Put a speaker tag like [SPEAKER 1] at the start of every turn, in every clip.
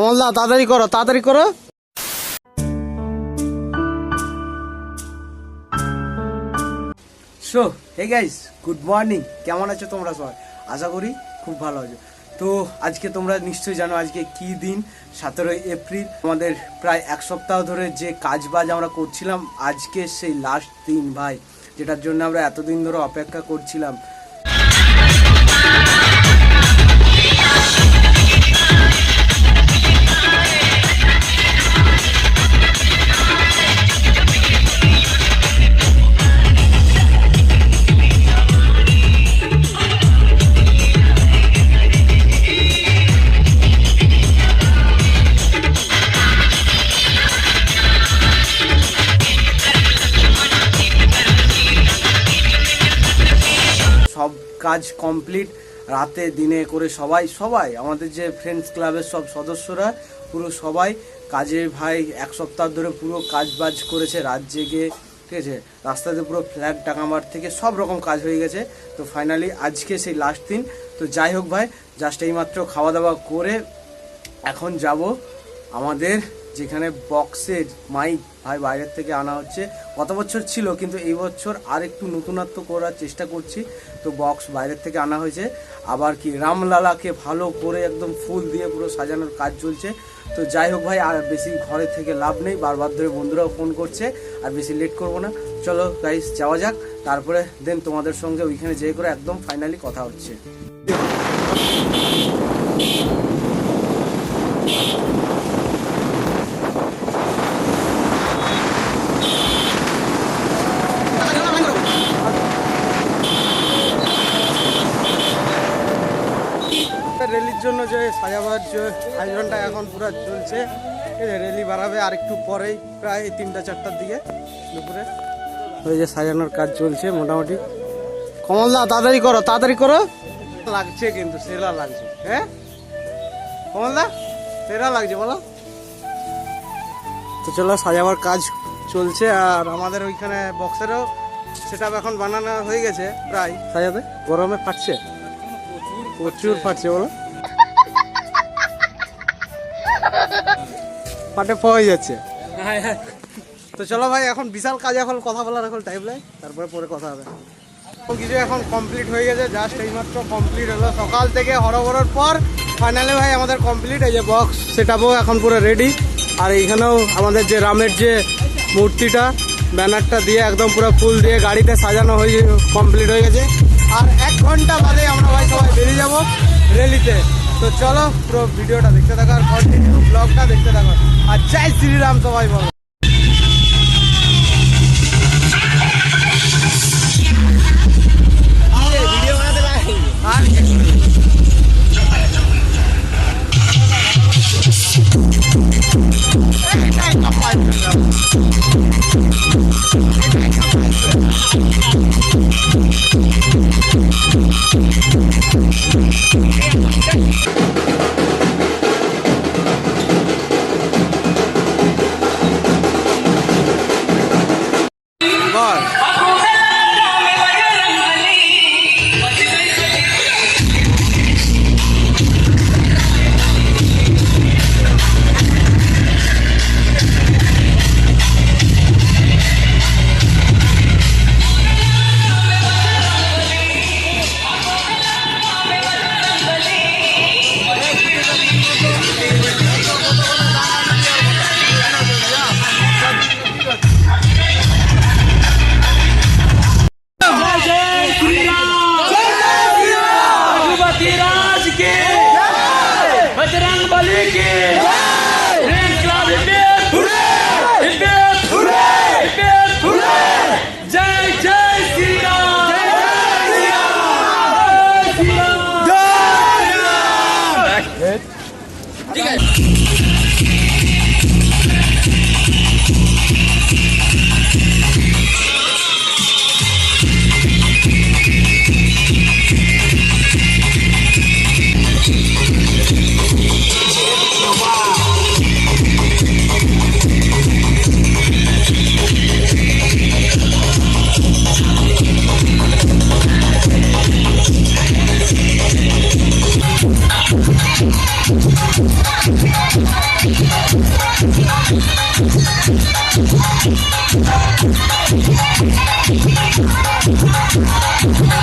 [SPEAKER 1] কমলদা তাড়াতাড়ি করো তাড়াতাড়ি করো। So hey guys good morning কেমন আছো তোমরা সবাই? আশা করি খুব ভালো আছো। তো আজকে তোমরা নিশ্চয়ই জানো আজকে কি দিন? সতেরোই এপ্রিল। আমাদের প্রায় এক সপ্তাহ ধরে যে কাজ বাজ আমরা করছিলাম, আজকে সেই লাস্ট দিন ভাই, যেটার জন্য আমরা এতদিন ধরে অপেক্ষা করছিলাম। কাজ কমপ্লিট, রাতে, দিনে করে সবাই সবাই, আমাদের যে ফ্রেন্ডস ক্লাবের সব সদস্যরা, পুরো সবাই, কাজে ভাই এক সপ্তাহ ধরে পুরো কাজ বাজ করেছে, রাত জেগে, ঠিক আছে? রাস্তাতে পুরো ফ্ল্যাগ টাকামার থেকে সব রকম কাজ হয়ে গেছে। তো ফাইনালি আজকে সেই লাস্ট দিন। তো যাই হোক ভাই জাস্ট এইমাত্র খাওয়া দাওয়া করে এখন যাব আমাদের যেখানে বক্সের মাইক ভাই বাইরের থেকে আনা হচ্ছে। গত বছর ছিল, কিন্তু এই বছর আর একটু নতুনত্ব করার চেষ্টা করছি। তো বক্স বাইরের থেকে আনা হয়েছে। আবার কি, রামলালাকে ভালো করে একদম ফুল দিয়ে পুরো সাজানোর কাজ চলছে। তো যাই হোক ভাই, আর বেশি ঘরে থেকে লাভ নেই। বারবার ধরে বন্ধুরাও ফোন করছে, আর বেশি লেট করব না। চলো গাইস যাওয়া যাক। তারপরে দেন তোমাদের সঙ্গে ওইখানে যেয়ে করে একদম ফাইনালি কথা হচ্ছে। র্যালির জন্য যে সাজাবার যে আয়োজনটা এখন পুরো চলছে র্যালি বাড়াবে আর একটু পরেই, প্রায় তিনটা, চারটার দিকে দুপুরে। ওই যে সাজানোর কাজ চলছে মোটামুটি। কমলদা, তাড়াতাড়ি করো তাড়াতাড়ি করো। লাগছে কিন্তু, সেরা লাগছে। হ্যাঁ? কমলদা, সেরা লাগছে, বলো। তো চলো, সাজাবার কাজ চলছে, আর আমাদের ওইখানে বক্সেরও সেটা এখন বানানো হয়ে গেছে, প্রায়। সাজাতে গরমে ফাটছে? প্রচুর ফাটছে বলো। ফাটে পাওয়া যাচ্ছে। তো চলো ভাই, এখন বিশাল কাজ, এখন কথা বলার এখন টাইম নাই, তারপরে পরে কথা হবে। কিছু এখন কমপ্লিট হয়ে গেছে জাস্ট এইমাত্র কমপ্লিট হলো। সকাল থেকে হরবরর পর ফাইনালি ভাই আমাদের কমপ্লিট এই যে বক্স সেটাও এখন পুরো রেডি আর এইখানেও আমাদের যে রামের যে মূর্তিটা, ব্যানারটা দিয়ে একদম পুরো ফুল দিয়ে গাড়িতে সাজানো হয়ে কমপ্লিট হয়ে গেছে। আর এক ঘণ্টা বাদে আমরা ভাই সবাই বেরিয়ে যাব রেলিতে। তো চলো পুরো ভিডিওটা দেখতে থাকো আর কন্টিনিউ ব্লগটা দেখতে থাকো। আর জয় শ্রীরাম সবাই বলো। বল Beke! Reklam İmmet! İmmet! İmmet! Jai Jai Sri Ram! Jai Sri Ram! Jai Ram! Evet. Dikkat!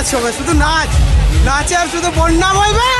[SPEAKER 1] নাচ হবে শুধু নাচ। নাচে আর শুধু বন্যা বইবে